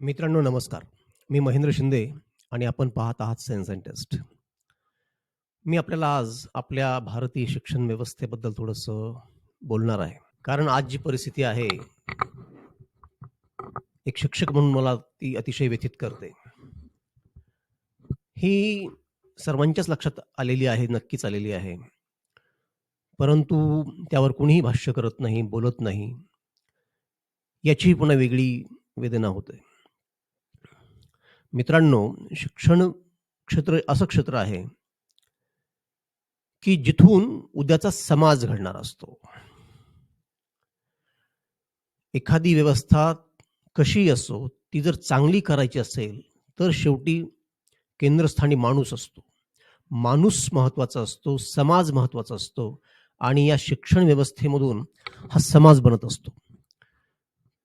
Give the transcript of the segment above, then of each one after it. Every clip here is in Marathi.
मित्रांनो नमस्कार. मी महेंद्र शिंदे आणि आपण पाहत आहात सेन्स अँड टेस्ट मी आपल्याला आज आपल्या भारतीय शिक्षण व्यवस्थेबद्दल थोडंसं बोलणार आहे. कारण आज जी परिस्थिती आहे एक शिक्षक म्हणून मला ती अतिशय व्यथित करते. ही सर्वांच्याच लक्षात आलेली आहे नक्कीच आलेली आहे. परंतु त्यावर कुणीही भाष्य करत नाही बोलत नाही याचीही पुन्हा वेगळी वेदना होते. मित्रांनो शिक्षण क्षेत्र असं क्षेत्र आहे की जिथून उद्याचा समाज घडणार असतो. एखादी व्यवस्था कशी असो ती जर चांगली करायची असेल तर शेवटी केंद्रस्थानी माणूस असतो. माणूस महत्त्वाचा असतो समाज महत्त्वाचा असतो आणि या शिक्षण व्यवस्थेमधून हा समाज बनत असतो.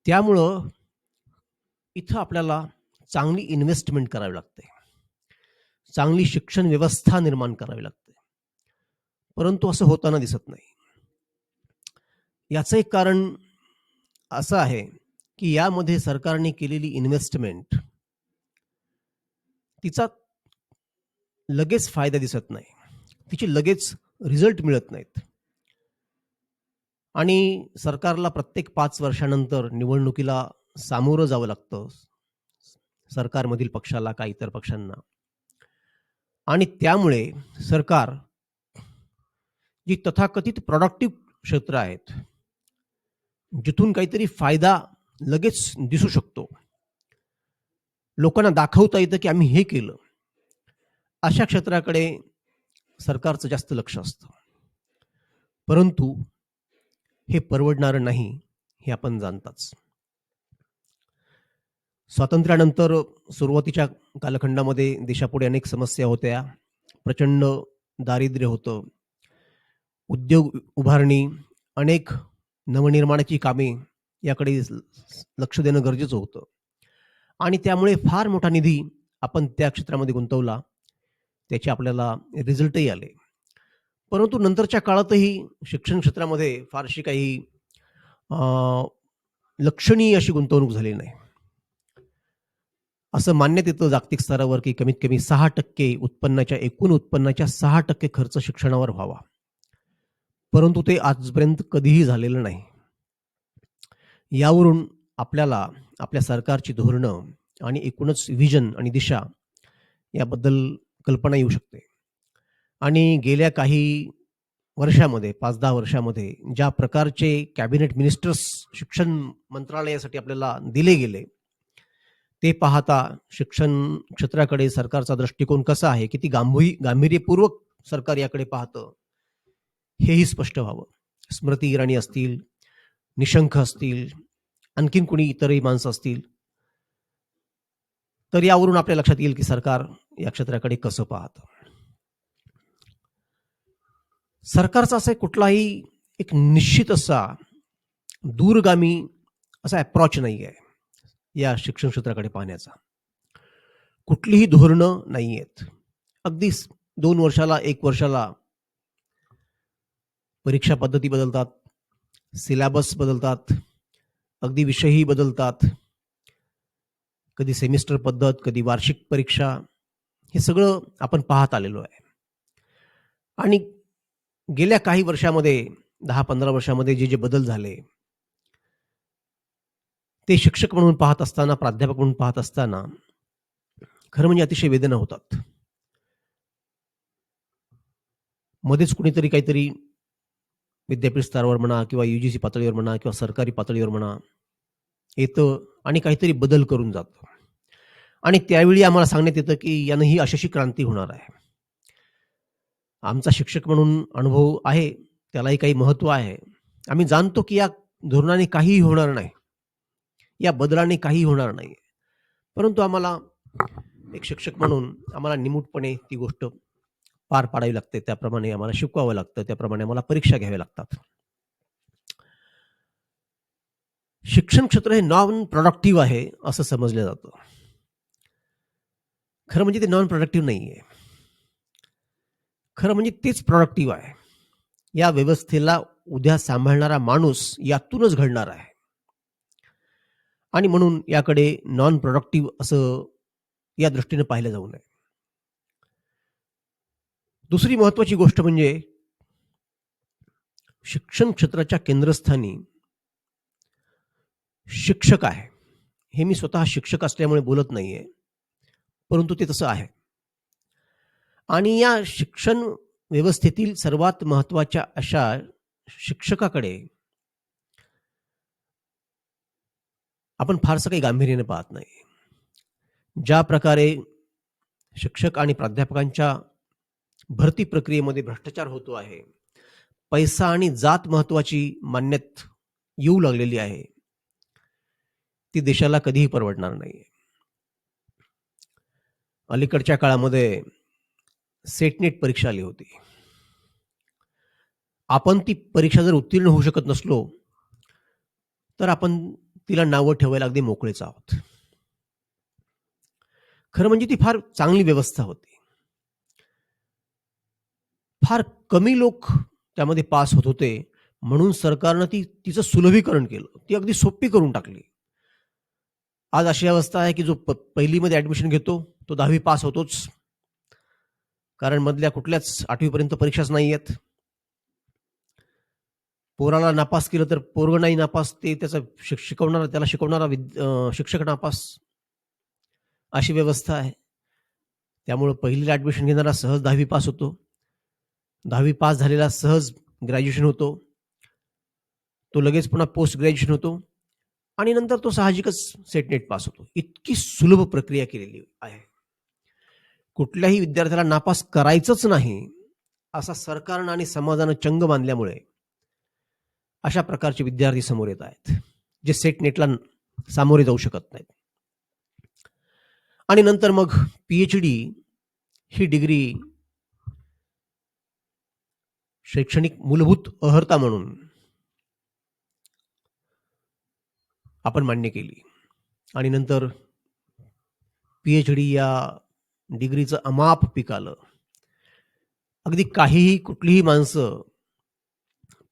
त्यामुळं इथं आपल्याला चांगली इन्व्हेस्टमेंट करावी लागते. चांगली शिक्षण व्यवस्था निर्माण करावी लागते. परंतु असं होताना दिसत नाही. याचं एक कारण असं आहे की यामध्ये सरकारने केलेली इन्व्हेस्टमेंट तिचा लगेच फायदा दिसत नाही. तिची लगेच रिझल्ट मिळत नाहीत. आणि सरकारला प्रत्येक पाच वर्षानंतर निवडणुकीला सामोरं जावं लागतं. सरकारमधील पक्षाला का इतर पक्षांना? आणि त्यामुळे सरकार जी तथाकथित प्रॉडक्टिव्ह क्षेत्र आहेत जिथून काहीतरी फायदा लगेच दिसू शकतो. लोकांना दाखवता येतं की आम्ही हे केलं. अशा क्षेत्राकडे सरकारचं जास्त लक्ष असतं. परंतु हे परवडणारं नाही हे आपण जाणताच. स्वातंत्र्यानंतर सुरुवातीच्या कालखंडामध्ये देशापुढे अनेक समस्या होत्या. प्रचंड दारिद्र्य होतं. उद्योग उभारणी अनेक नवनिर्माणाची कामे याकडे लक्ष देणं गरजेचं होतं. आणि त्यामुळे फार मोठा निधी आपण त्या क्षेत्रामध्ये गुंतवला. त्याचे आपल्याला रिझल्टही आले. परंतु नंतरच्या काळातही शिक्षण क्षेत्रामध्ये फारशी काही लक्षणीय अशी गुंतवणूक झाली नाही. असं मान्यत येतं जागतिक स्तरावर की कमीत कमी सहा टक्के उत्पन्नाच्या एकूण उत्पन्नाच्या सहा टक्के खर्च शिक्षणावर व्हावा. परंतु ते आजपर्यंत कधीही झालेलं नाही. यावरून आपल्याला आपल्या सरकारची धोरणं आणि एकूणच विजन आणि दिशा याबद्दल कल्पना येऊ शकते. आणि गेल्या काही वर्षामध्ये पाच दहा वर्षामध्ये ज्या प्रकारचे कॅबिनेट मिनिस्टर्स शिक्षण मंत्रालयासाठी आपल्याला दिले गेले ते पाहता शिक्षण क्षेत्राकडे सरकारचा दृष्टिकोन कसा आहे किती गांभी गांभीर्यपूर्वक सरकार याकडे पाहतं हेही स्पष्ट व्हावं. स्मृती इराणी असतील निशंक असतील आणखीन कुणी इतरही माणसं असतील तर यावरून आपल्या लक्षात येईल की सरकार या क्षेत्राकडे कसं पाहतं. सरकारचा असा कुठलाही एक निश्चित असा दूरगामी असा अप्रोच नाही आहे या शिक्षण क्षेत्राकडे पाहण्याचा. कुठलीही धोरणं नाही आहेत अगदी दोन वर्षाला एक वर्षाला परीक्षा पद्धती बदलतात सिलेबस बदलतात अगदी विषयही बदलतात. कधी सेमिस्टर पद्धत कधी वार्षिक परीक्षा हे सगळं आपण पाहत आलेलो आहे. आणि गेल्या काही वर्षामध्ये दहा पंधरा वर्षामध्ये जे जे बदल झाले ते शिक्षक म्हणून पाहत असताना प्राध्यापक म्हणून पाहत असताना खरं म्हणजे अतिशय वेदना होतात. मध्येच कुणीतरी काहीतरी विद्यापीठ स्तरावर म्हणा किंवा युजीसी पातळीवर म्हणा किंवा सरकारी पातळीवर म्हणा येतं आणि काहीतरी बदल करून जातं. आणि त्यावेळी आम्हाला सांगण्यात येतं की यानं ही अशाशी क्रांती होणार आहे. आमचा शिक्षक म्हणून अनुभव आहे त्यालाही काही महत्त्व आहे. आम्ही जाणतो की या धोरणाने काहीही होणार नाही. या बदलाने काही होणार नाही परंतु आम्हाला एक शिक्षक म्हणून आम्हाला निमूटपणे ती गोष्ट पार पाडावी लागते. त्याप्रमाणे आम्हाला शिकवावं लागतं. त्याप्रमाणे आम्हाला परीक्षा घ्याव्या लागतात. शिक्षण क्षेत्र हे नॉन प्रोडक्टिव्ह आहे असं समजलं जातं. खरं म्हणजे ते नॉन प्रोडक्टिव्ह नाही आहे खरं म्हणजे तेच प्रोडक्टिव्ह आहे. या व्यवस्थेला उद्या सांभाळणारा माणूस यातूनच घडणार आहे. आणि म्हणून याकडे नॉन प्रोडक्टिव्ह असं या दृष्टीनं पाहिलं जाऊ नये. दुसरी महत्वाची गोष्ट म्हणजे शिक्षण क्षेत्राच्या केंद्रस्थानी शिक्षक आहे. हे मी स्वतः शिक्षक असल्यामुळे बोलत नाहीये परंतु ते तसं आहे. आणि या शिक्षण व्यवस्थेतील सर्वात महत्त्वाच्या अशा शिक्षकाकडे आपण फारसं काही गांभीर्याने पाहत नाही. ज्या प्रकारे शिक्षक आणि प्राध्यापकांच्या भरती प्रक्रियेमध्ये भ्रष्टाचार होतो आहे पैसा आणि जात महत्वाची मान्यत येऊ लागलेली आहे ती देशाला कधीही परवडणार नाही. अलीकडच्या काळामध्ये सेटनेट परीक्षा आली होती. आपण ती परीक्षा जर उत्तीर्ण होऊ शकत नसलो तर आपण तिला नावं ठेवायला अगदी मोकळेच आहोत. खरं म्हणजे ती फार चांगली व्यवस्था होती. फार कमी लोक त्यामध्ये पास होत होते म्हणून सरकारनं ती तिचं सुलभीकरण केलं. ती अगदी सोपी करून टाकली. आज अशी अवस्था आहे की जो प पहिलीमध्ये ॲडमिशन घेतो तो दहावी पास होतोच. कारण मधल्या कुठल्याच आठवीपर्यंत परीक्षाच नाही आहेत पोराला नापास केलं तर पोरग नाही नापास ते त्याचा शिक शिकवणारा त्याला शिकवणारा विद शिक्षक नापास. अशी व्यवस्था आहे. त्यामुळं पहिलीला ॲडमिशन घेणारा सहज दहावी पास होतो. दहावी पास झालेला सहज ग्रॅज्युएशन होतो. तो लगेच पुन्हा पोस्ट ग्रॅज्युएशन होतो. आणि नंतर तो साहजिकच सेटनेट पास होतो. इतकी सुलभ प्रक्रिया केलेली आहे. कुठल्याही विद्यार्थ्याला नापास करायचंच नाही असा सरकारनं आणि समाजानं चंग बांधल्यामुळे अशा प्रकारचे विद्यार्थी समोर येत आहेत जे सेट नेटला सामोरे जाऊ शकत नाहीत. आणि नंतर मग पीएच डी ही डिग्री शैक्षणिक मूलभूत अहर्ता म्हणून आपण मान्य केली. आणि नंतर पीएच डी या डिग्रीचं अमाप पीक आलं अगदी काहीही कुठलीही माणसं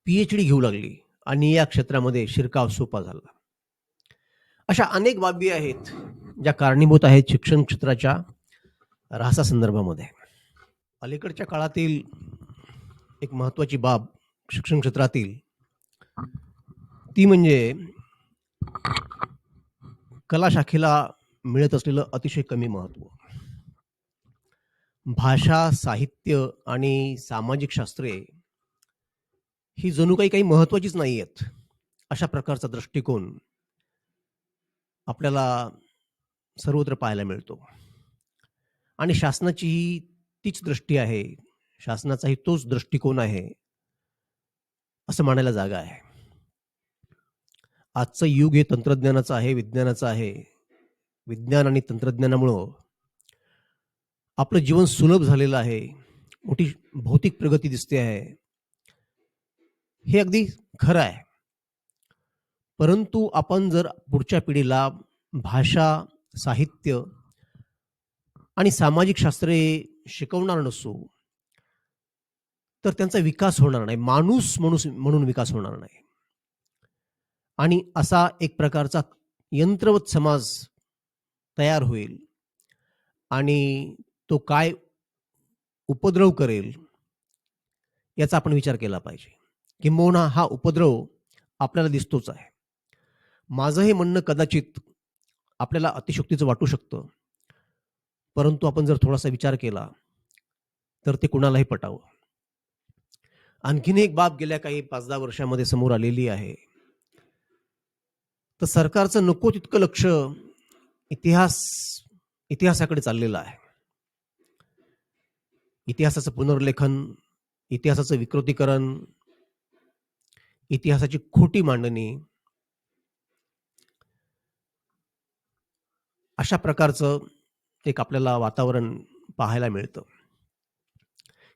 पीएच डी घेऊ लागली आणि या क्षेत्रामध्ये शिरकाव सोपा झाला. अशा अनेक बाबी आहेत ज्या कारणीभूत आहेत शिक्षण क्षेत्राच्या रासासंदर्भामध्ये अलीकडच्या काळातील एक महत्वाची बाब शिक्षण क्षेत्रातील ती म्हणजे कला शाखेला मिळत असलेलं अतिशय कमी महत्त्व भाषा साहित्य आणि सामाजिक शास्त्रे ही जणू काही काही महत्वाचीच नाही आहेत अशा प्रकारचा दृष्टिकोन आपल्याला सर्वत्र पाहायला मिळतो. आणि शासनाची ही तीच दृष्टी आहे शासनाचाही तोच दृष्टिकोन आहे असं म्हणायला जागा आहे. आजचं युग हे तंत्रज्ञानाचं आहे विज्ञानाचं आहे. विज्ञान आणि तंत्रज्ञानामुळं आपलं जीवन सुलभ झालेलं आहे मोठी भौतिक प्रगती दिसते आहे. हे अगदी खरं आहे. परंतु आपण जर पुढच्या पिढीला भाषा साहित्य आणि सामाजिक शास्त्रे शिकवणार नसू तर त्यांचा विकास होणार नाही. माणूस म्हणूस म्हणून विकास होणार नाही. आणि असा एक प्रकारचा यंत्रवत समाज तयार होईल आणि तो काय उपद्रव करेल याचा आपण विचार केला पाहिजे. किंबहुना हा उपद्रव आपल्याला दिसतोच आहे. माझं हे म्हणणं कदाचित आपल्याला अतिशक्तीचं वाटू शकतं. परंतु आपण जर थोडासा विचार केला तर ते कुणालाही पटावं. आणखीन एक बाब गेल्या काही पाच दहा वर्षामध्ये समोर आलेली आहे. तर सरकारचं नको तितकं लक्ष इतिहास इतिहासाकडे चाललेलं आहे. इतिहासाचं पुनर्लेखन इतिहासाचं विकृतीकरण इतिहासाची खोटी मांडणी. अशा प्रकारचं एक आपल्याला वातावरण पाहायला मिळतं.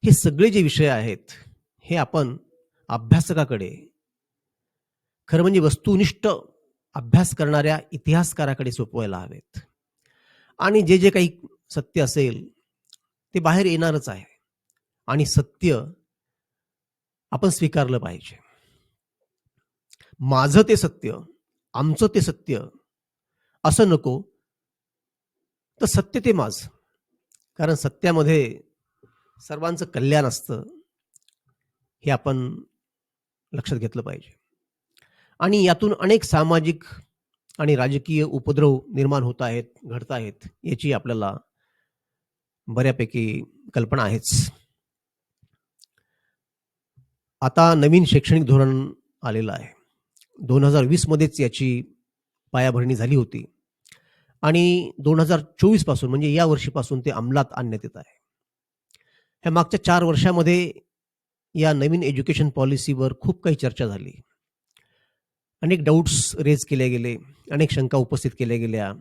हे सगळे जे विषय आहेत हे आपण अभ्यासकाकडे खरं म्हणजे वस्तुनिष्ठ अभ्यास करणाऱ्या इतिहासकाराकडे सोपवायला हवेत. आणि जे जे काही सत्य असेल ते बाहेर येणारच आहे. आणि सत्य आपण स्वीकारलं पाहिजे. माझं ते सत्य आमचं ते सत्य असं नको. तर सत्य ते माझ. कारण सत्यामध्ये सर्वांचं कल्याण असतं हे आपण लक्षात घेतलं पाहिजे. आणि यातून अनेक सामाजिक आणि राजकीय उपद्रव निर्माण होत आहेत घडत आहेत याची आपल्याला बऱ्यापैकी कल्पना आहेच. आता नवीन शैक्षणिक धोरण आलेलं आहे. दोन हजार वीसमध्येच याची पायाभरणी झाली होती. आणि दोन हजार चोवीसपासून म्हणजे या वर्षीपासून ते अंमलात आणण्यात येत आहे. ह्या मागच्या चार वर्षामध्ये या नवीन एज्युकेशन पॉलिसीवर खूप काही चर्चा झाली. अनेक डाऊट्स रेज केले गेले अनेक शंका उपस्थित केल्या गेल्या.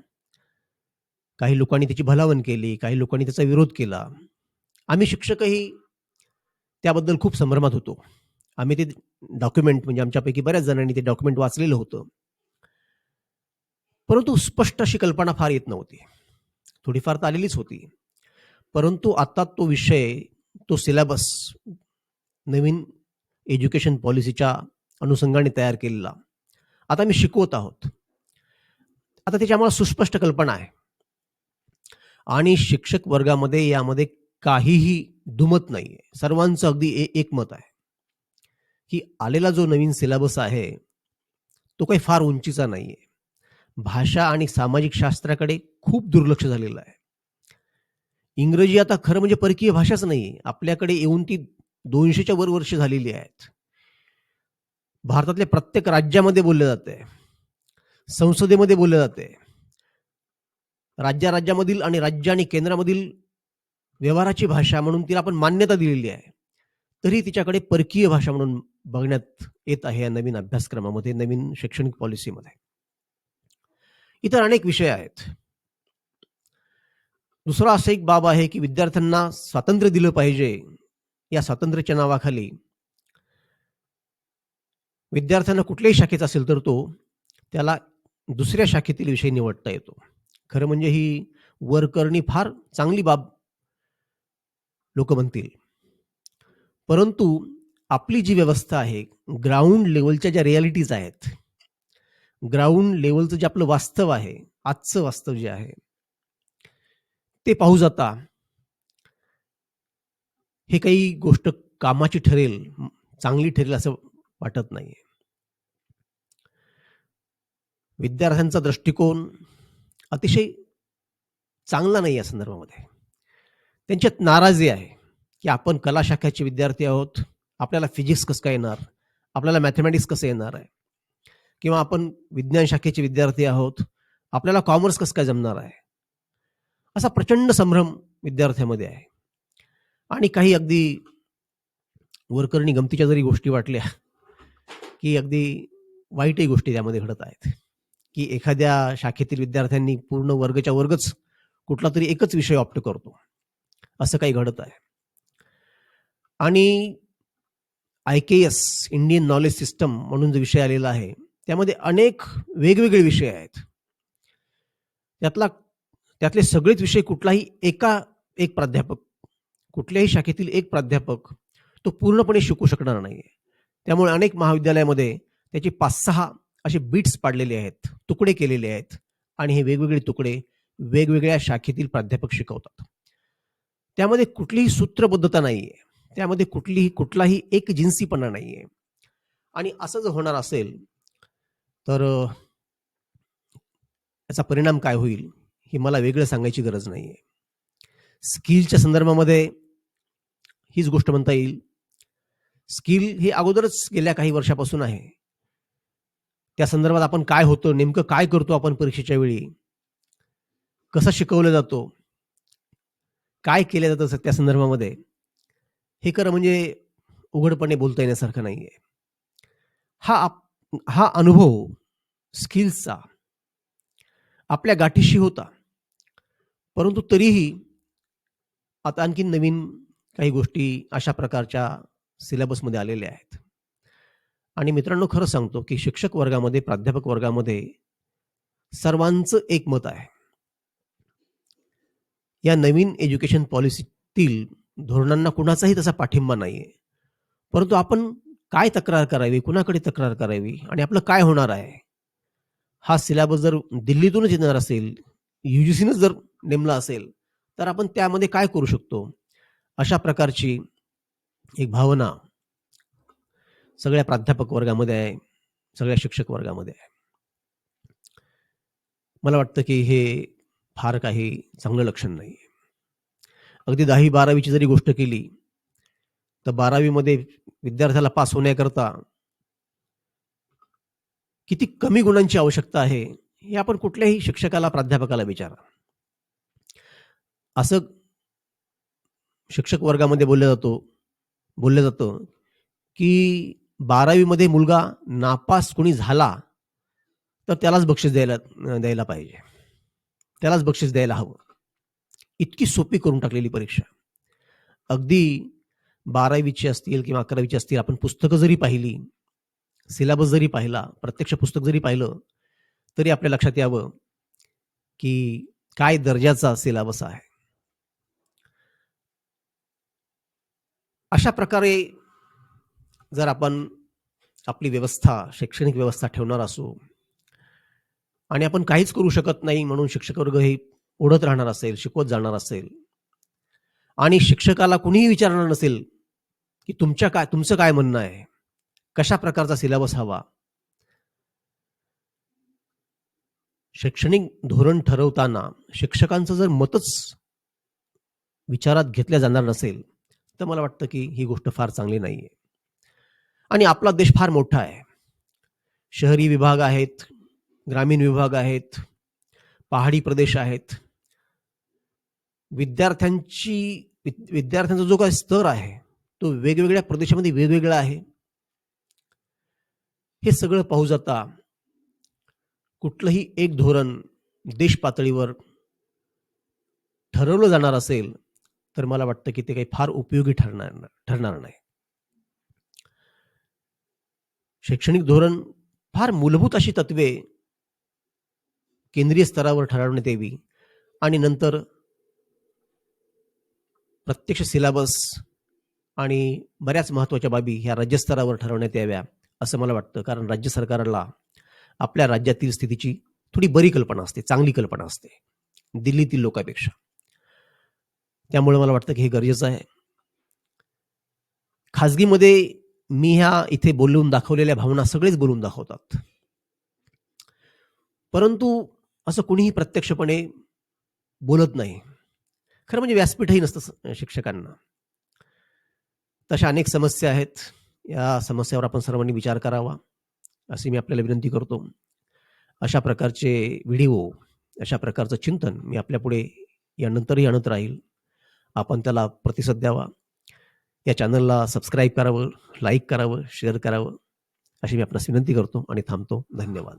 काही लोकांनी त्याची भलावण केली काही लोकांनी त्याचा विरोध केला. आम्ही शिक्षकही त्याबद्दल खूप संभ्रमात होतो. आम्ही ते डॉक्युमेंट म्हणजे आमच्यापैकी बऱ्याच जणांनी ते डॉक्युमेंट वाचलेलं होतं. परंतु स्पष्ट अशी कल्पना फार येत नव्हती. थोडीफार तर आलेलीच होती. परंतु आता तो विषय तो सिलेबस नवीन एज्युकेशन पॉलिसीच्या अनुषंगाने तयार केलेला. आता मी शिकवत आहोत. आता त्याची आम्हाला सुस्पष्ट कल्पना आहे. आणि शिक्षक वर्गामध्ये यामध्ये काहीही दुमत नाही आहे सर्वांचं अगदी ए- एकमत आहे. की आलेला जो नवीन सिलेबस आहे तो काही फार उंचीचा नाही आहे भाषा आणि सामाजिक शास्त्राकडे खूप दुर्लक्ष झालेलं आहे. इंग्रजी आता खरं म्हणजे परकीय भाषाच नाही आपल्याकडे येऊन ती दोनशेच्या वर वर्ष झालेली आहेत. भारतातल्या प्रत्येक राज्यामध्ये बोलले जाते संसदेमध्ये बोलले जाते राज्या राज्यामधील आणि राज्य आणि केंद्रामधील व्यवहाराची भाषा म्हणून तिला आपण मान्यता दिलेली आहे. तरी तिच्याकडे परकीय भाषा म्हणून बघण्यात येत आहे या नवीन अभ्यासक्रमामध्ये नवीन शैक्षणिक पॉलिसीमध्ये इतर अनेक विषय आहेत. दुसरा असं एक बाब आहे की विद्यार्थ्यांना स्वातंत्र्य दिलं पाहिजे या स्वातंत्र्याच्या नावाखाली. विद्यार्थ्यांना कुठल्याही शाखेचा असेल तर तो त्याला दुसऱ्या शाखेतील विषय निवडता येतो. खरं म्हणजे ही वर करणी फार चांगली बाब लोक म्हणतील. परंतु आपली जी व्यवस्था आहे ग्राउंड लेवलच्या ज्या रियालिटीज आहेत ग्राउंड लेवलचं जे आपलं वास्तव आहे आजचं वास्तव जे आहे ते पाहू जाता हे काही गोष्ट कामाची ठरेल चांगली ठरेल असं वाटत नाही विद्यार्थ्यांचा दृष्टिकोन अतिशय चांगला नाही या संदर्भामध्ये. त्यांच्यात नाराजी आहे की आपण कला शाखेचे विद्यार्थी आहोत आपल्याला फिजिक्स कसं काय येणार? आपल्याला मॅथमॅटिक्स कसं येणार आहे? किंवा आपण विज्ञान शाखेचे विद्यार्थी आहोत आपल्याला कॉमर्स कसं काय जमणार आहे? असा प्रचंड संभ्रम विद्यार्थ्यामध्ये आहे. आणि काही अगदी वरकरणी गमतीच्या जरी गोष्टी वाटल्या की अगदी वाईटही गोष्टी त्यामध्ये घडत आहेत. की एखाद्या शाखेतील विद्यार्थ्यांनी पूर्ण वर्गच्या वर्गच कुठला तरी एकच विषय ऑप्ट करतो. असं काही घडत आहे. आणि I K S Indian knowledge system म्हणून जो विषय आलेला आहे त्यामध्ये अनेक वेगवेगळे विषय आहेत. त्यातला त्यातले सगळेच विषय कुठलाही एका एक प्राध्यापक कुठल्याही शाखेतील एक प्राध्यापक तो पूर्णपणे शिकू शकणार नाही त्यामुळे अनेक महाविद्यालयामध्ये त्याचे पाच सहा असे बीट्स पाडलेले आहेत तुकडे केलेले आहेत आणि हे वेगवेगळे तुकडे वेगवेगळ्या शाखेतील प्राध्यापक शिकवतात. त्यामध्ये कुठलीही सूत्रबद्धता नाही आहे त्यामध्ये कुठलीही कुठलाही एक जिन्सीपणा नाहीये. आणि असं जर होणार असेल तर याचा परिणाम काय होईल हे मला वेगळं सांगायची गरज नाहीये. स्किलच्या संदर्भामध्ये हीच गोष्ट म्हणता येईल. स्किल हे अगोदरच गेल्या काही वर्षापासून आहे. त्या संदर्भात आपण काय होतो नेमकं काय करतो आपण परीक्षेच्या वेळी? कसं शिकवलं जातो? काय केलं जातं त्या संदर्भामध्ये? हे खरं म्हणजे उघडपणे बोलता येण्यासारखं नाही आहे हा आप- हा अनुभव स्किल्सचा आपल्या गाठीशी होता. परंतु तरीही आता आणखी नवीन काही गोष्टी अशा प्रकारच्या सिलेबसमध्ये आलेल्या आहेत. आणि मित्रांनो खरं सांगतो की शिक्षक वर्गामध्ये प्राध्यापक वर्गामध्ये सर्वांचं एक मत आहे. या नवीन एज्युकेशन पॉलिसीतील धोरणांना कुणाचाही तसा पाठिंबा नाहीये. परंतु आपण काय तक्रार करावी कुणाकडे तक्रार करावी आणि आपलं काय होणार आहे? हा सिलेबस जर दिल्लीतूनच येणार असेल यू जी सीनंच जर नेमला असेल तर आपण त्यामध्ये काय करू शकतो? अशा प्रकारची एक भावना सगळ्या प्राध्यापक वर्गामध्ये आहे सगळ्या शिक्षक वर्गामध्ये आहे. मला वाटतं की हे फार काही चांगलं लक्षण नाही अगदी दहावी बारावीची जरी गोष्ट केली तर बारावीमध्ये विद्यार्थ्याला पास होण्याकरता किती कमी गुणांची आवश्यकता आहे हे आपण कुठल्याही शिक्षकाला प्राध्यापकाला विचारा. असं शिक्षक वर्गामध्ये बोललं जातो बोललं जातं की बारावीमध्ये मुलगा नापास कोणी झाला तर त्यालाच बक्षीस द्यायला द्यायला पाहिजे. त्यालाच बक्षीस द्यायला हवं. इतकी सोपी करून टाकलेली परीक्षा. अगदी बारावीची असतील किंवा अकरावीची असतील आपण पुस्तकं जरी पाहिली सिलेबस जरी पाहिला प्रत्यक्ष पुस्तक जरी पाहिलं तरी आपल्या लक्षात यावं की काय दर्जाचा सिलेबस आहे. अशा प्रकारे जर आपण आपली व्यवस्था शैक्षणिक व्यवस्था ठेवणार असू आणि आपण काहीच करू शकत नाही म्हणून शिक्षक वर्ग हे ओढत राहणार असेल शिकवत जाणार असेल. आणि शिक्षकाला कुणीही विचारणार नसेल की तुमच्या काय तुमचं काय म्हणणं आहे? कशा प्रकारचा सिलेबस हवा? शैक्षणिक धोरण ठरवताना शिक्षकांचं जर मतच विचारात घेतल्या जाणार नसेल तर मला वाटतं की ही गोष्ट फार चांगली नाही आहे आणि आपला देश फार मोठा आहे. शहरी विभाग आहेत ग्रामीण विभाग आहेत पहाडी प्रदेश आहेत विद्यार्थ्यांची विद्यार्थ्यांचा जो काही स्तर आहे तो वेगवेगळ्या प्रदेशामध्ये वेगवेगळा आहे. हे सगळं पाहू जाता कुठलंही एक धोरण देश पातळीवर ठरवलं जाणार असेल तर मला वाटतं की ते काही फार उपयोगी ठरणार ठरणार नाही. शैक्षणिक धोरण फार मूलभूत अशी तत्वे केंद्रीय स्तरावर ठरवण्यात यावी आणि नंतर प्रत्यक्ष सिलेबस आणि बऱ्याच महत्त्वाच्या बाबी ह्या राज्यस्तरावर ठरवण्यात याव्या असं मला वाटतं. कारण राज्य सरकारला आपल्या राज्यातील स्थितीची थोडी बरी कल्पना असते चांगली कल्पना असते दिल्लीतील लोकांपेक्षा. त्यामुळे मला वाटतं की हे गरजेचं आहे. खाजगीमध्ये मी ह्या इथे बोलून दाखवलेल्या भावना सगळेच बोलून दाखवतात. परंतु असं कुणीही प्रत्यक्षपणे बोलत नाही. खरं म्हणजे व्यासपीठही नसतं शिक्षकांना. तशा अनेक समस्या आहेत. या समस्यावर आपण सर्वांनी विचार करावा अशी मी आपल्याला विनंती करतो. अशा प्रकारचे व्हिडिओ अशा प्रकारचं चिंतन मी आपल्यापुढे यानंतरही आणत राहील. आपण त्याला प्रतिसाद द्यावा. या चॅनलला सबस्क्राईब करावं लाईक करावं शेअर करावं अशी मी आपणास विनंती करतो आणि थांबतो. धन्यवाद.